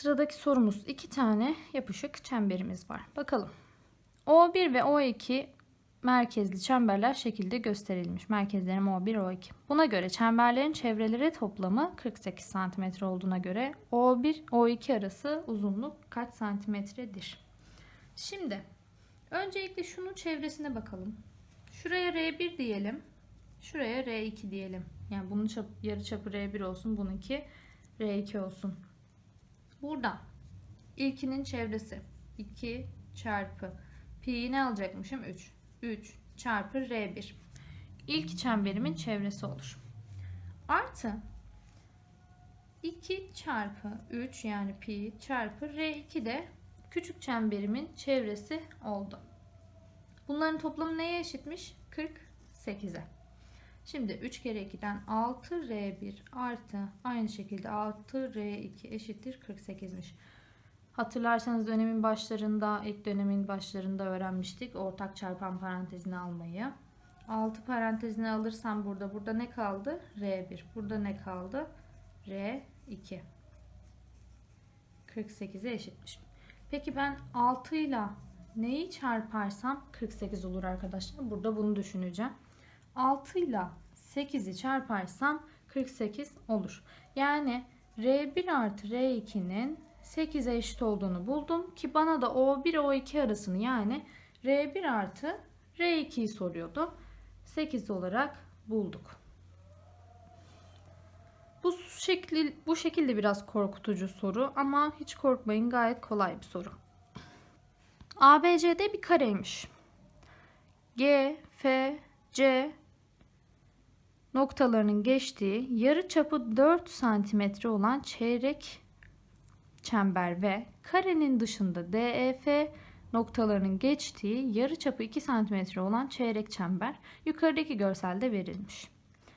Sıradaki sorumuz iki tane yapışık çemberimiz var. Bakalım. O1 ve O2 merkezli çemberler şekilde gösterilmiş. Merkezlerim O1, O2. Buna göre çemberlerin çevreleri toplamı 48 cm olduğuna göre O1, O2 arası uzunluk kaç santimetredir? Şimdi öncelikle şunun çevresine bakalım. Şuraya R1 diyelim. Şuraya R2 diyelim. Yani bunun çap, yarı çapı R1 olsun, bununki R2 olsun. Buradan ilkinin çevresi 2 çarpı pi'yi ne alacakmışım? 3. 3 çarpı R1. İlk çemberimin çevresi olur. Artı 2 çarpı 3 yani pi çarpı R2 de küçük çemberimin çevresi oldu. Bunların toplamı neye eşitmiş? 48'e. Şimdi 3 kere 2'den 6R1 artı aynı şekilde 6R2 eşittir 48'miş. Hatırlarsanız dönemin başlarında, ilk dönemin başlarında öğrenmiştik ortak çarpan parantezini almayı. 6 parantezini alırsam burada, burada ne kaldı? R1. Burada ne kaldı? R2. 48'e eşitmiş. Peki ben 6 ile neyi çarparsam 48 olur arkadaşlar. Burada bunu düşüneceğim. 6 ile 8'i çarparsam 48 olur. Yani R1 artı R2'nin 8'e eşit olduğunu buldum ki bana da O1 O2 arasını yani R1 artı R2'yi soruyordu. 8 olarak bulduk. Bu şekli bu şekilde biraz korkutucu soru ama hiç korkmayın gayet kolay bir soru. ABCD bir kareymiş. G, F, C noktalarının geçtiği yarı çapı 4 santimetre olan çeyrek çember ve karenin dışında DEF noktalarının geçtiği yarı çapı 2 santimetre olan çeyrek çember yukarıdaki görselde verilmiş.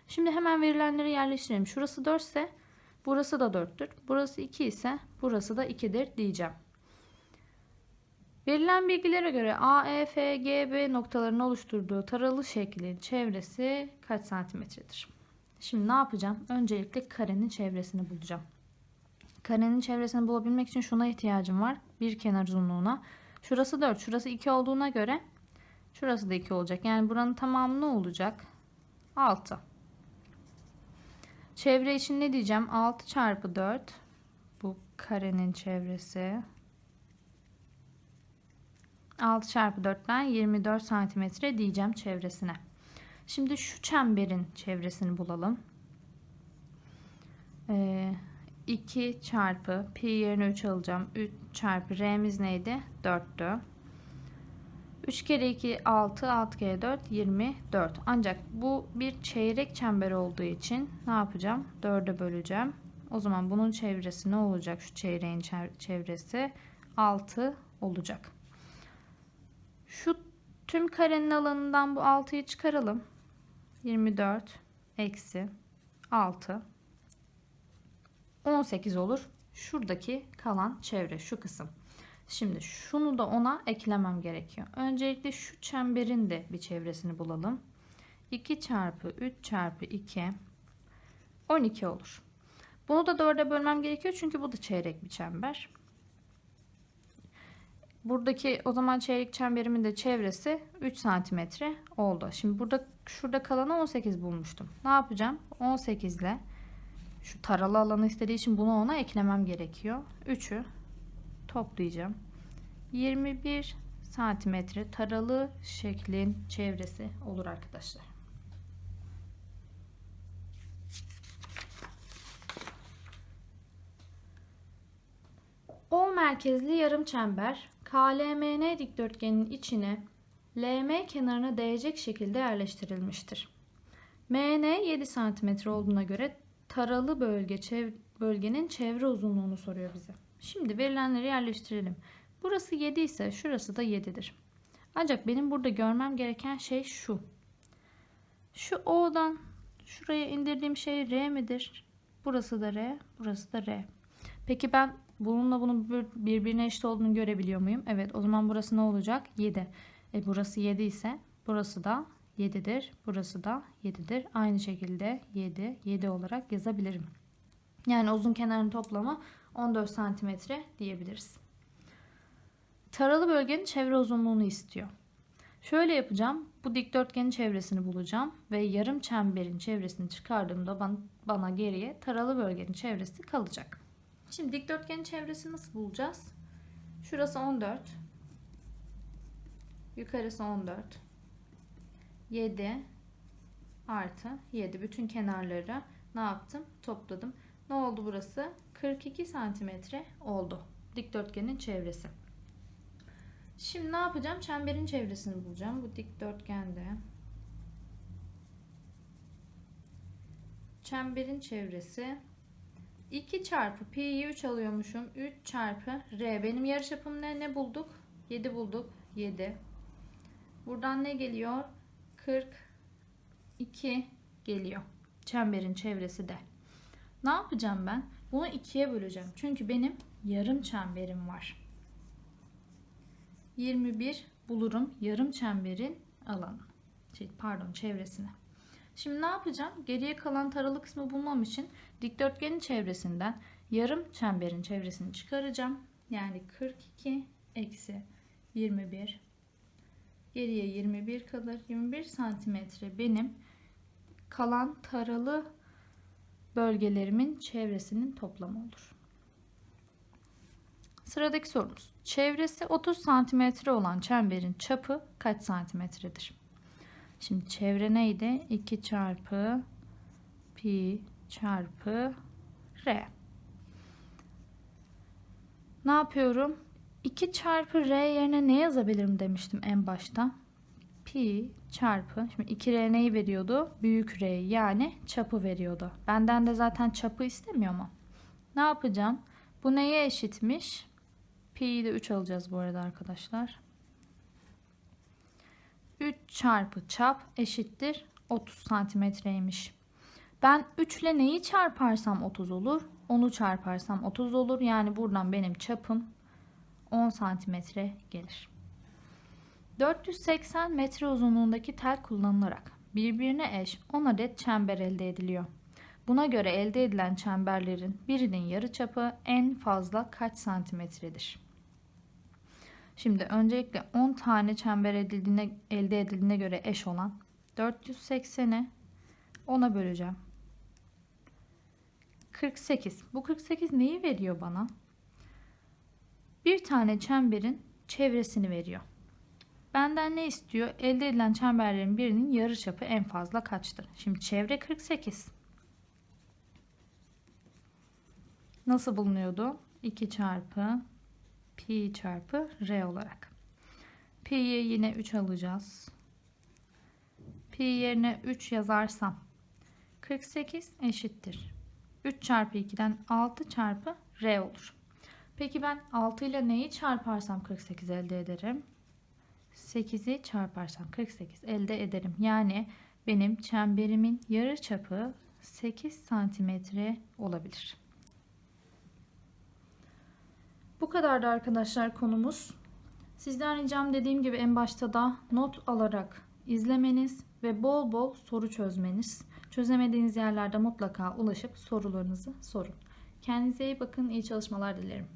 Şimdi hemen verilenleri yerleştirelim. Şurası 4 ise burası da 4'tür. Burası 2 ise burası da 2'dir diyeceğim. Verilen bilgilere göre A, E, F, G, B noktalarının oluşturduğu taralı şeklin çevresi kaç santimetredir? Şimdi ne yapacağım? Öncelikle karenin çevresini bulacağım. Karenin çevresini bulabilmek için şuna ihtiyacım var. Bir kenar uzunluğuna. Şurası 4, şurası 2 olduğuna göre şurası da 2 olacak. Yani buranın tamamı ne olacak? 6. Çevre için ne diyeceğim? 6 çarpı 4 bu karenin çevresi 6 çarpı 4'ten 24 santimetre diyeceğim çevresine. Şimdi şu çemberin çevresini bulalım. Ee, 2 çarpı pi yerine 3 alacağım. 3 çarpı r'miz neydi? 4'tü. 3 kere 2 6 6 kere 4 24. Ancak bu bir çeyrek çember olduğu için ne yapacağım? 4'e böleceğim. O zaman bunun çevresi ne olacak? Şu çeyreğin çevresi 6 olacak. Şu tüm karenin alanından bu 6'yı çıkaralım. 24 eksi 6 18 olur. Şuradaki kalan çevre şu kısım. Şimdi şunu da ona eklemem gerekiyor. Öncelikle şu çemberin de bir çevresini bulalım. 2 çarpı 3 çarpı 2 12 olur. Bunu da 4'e bölmem gerekiyor çünkü bu da çeyrek bir çember. Buradaki o zaman çeyrek çemberimin de çevresi 3 santimetre oldu. Şimdi burada şurada kalanı 18 bulmuştum. Ne yapacağım? 18 ile şu taralı alanı istediği için bunu ona eklemem gerekiyor. 3'ü toplayacağım. 21 santimetre taralı şeklin çevresi olur arkadaşlar. O merkezli yarım çember KLMN dikdörtgenin içine LM kenarına değecek şekilde yerleştirilmiştir. MN 7 cm olduğuna göre taralı bölge çev bölgenin çevre uzunluğunu soruyor bize. Şimdi verilenleri yerleştirelim. Burası 7 ise şurası da 7'dir. Ancak benim burada görmem gereken şey şu. Şu O'dan şuraya indirdiğim şey R midir? Burası da R, burası da R. Peki ben bununla bunun birbirine eşit olduğunu görebiliyor muyum? Evet o zaman burası ne olacak? 7. E burası 7 ise burası da 7'dir. Burası da 7'dir. Aynı şekilde 7, 7 olarak yazabilirim. Yani uzun kenarın toplamı 14 santimetre diyebiliriz. Taralı bölgenin çevre uzunluğunu istiyor. Şöyle yapacağım. Bu dikdörtgenin çevresini bulacağım ve yarım çemberin çevresini çıkardığımda ban- bana geriye taralı bölgenin çevresi kalacak. Şimdi dikdörtgenin çevresini nasıl bulacağız? Şurası 14. Yukarısı 14. 7 artı 7. Bütün kenarları ne yaptım? Topladım. Ne oldu burası? 42 santimetre oldu. Dikdörtgenin çevresi. Şimdi ne yapacağım? Çemberin çevresini bulacağım. Bu dikdörtgende. Çemberin çevresi 2 çarpı pi'yi 3 alıyormuşum. 3 çarpı r. Benim yarıçapım ne? Ne bulduk? 7 bulduk. 7. Buradan ne geliyor? 42 geliyor. Çemberin çevresi de. Ne yapacağım ben? Bunu ikiye böleceğim. Çünkü benim yarım çemberim var. 21 bulurum yarım çemberin alanı. Şey, pardon çevresini. Şimdi ne yapacağım? Geriye kalan taralı kısmı bulmam için dikdörtgenin çevresinden yarım çemberin çevresini çıkaracağım. Yani 42 eksi 21. Geriye 21 kalır. 21 santimetre benim kalan taralı bölgelerimin çevresinin toplamı olur. Sıradaki sorumuz. Çevresi 30 santimetre olan çemberin çapı kaç santimetredir? Şimdi çevre neydi? 2 çarpı pi çarpı r. Ne yapıyorum? 2 çarpı r yerine ne yazabilirim demiştim en başta. Pi çarpı, şimdi 2r neyi veriyordu? Büyük r yani çapı veriyordu. Benden de zaten çapı istemiyor mu? Ne yapacağım? Bu neye eşitmiş? Pi'yi de 3 alacağız bu arada arkadaşlar. 3 çarpı çap eşittir 30 santimetreymiş. Ben 3 ile neyi çarparsam 30 olur? 10'u çarparsam 30 olur. Yani buradan benim çapım 10 santimetre gelir. 480 metre uzunluğundaki tel kullanılarak birbirine eş 10 adet çember elde ediliyor. Buna göre elde edilen çemberlerin birinin yarıçapı en fazla kaç santimetredir? Şimdi öncelikle 10 tane çember edildiğine, elde edildiğine göre eş olan 480'i 10'a böleceğim. 48. Bu 48 neyi veriyor bana? Bir tane çemberin çevresini veriyor. Benden ne istiyor? Elde edilen çemberlerin birinin yarıçapı en fazla kaçtır? Şimdi çevre 48. Nasıl bulunuyordu? 2 çarpı pi çarpı r olarak. Pi'yi yine 3 alacağız. Pi yerine 3 yazarsam 48 eşittir. 3 çarpı 2'den 6 çarpı r olur. Peki ben 6 ile neyi çarparsam 48 elde ederim? 8'i çarparsam 48 elde ederim. Yani benim çemberimin yarı çapı 8 santimetre olabilir. Bu kadardı arkadaşlar konumuz. Sizden ricam dediğim gibi en başta da not alarak izlemeniz ve bol bol soru çözmeniz. Çözemediğiniz yerlerde mutlaka ulaşıp sorularınızı sorun. Kendinize iyi bakın, iyi çalışmalar dilerim.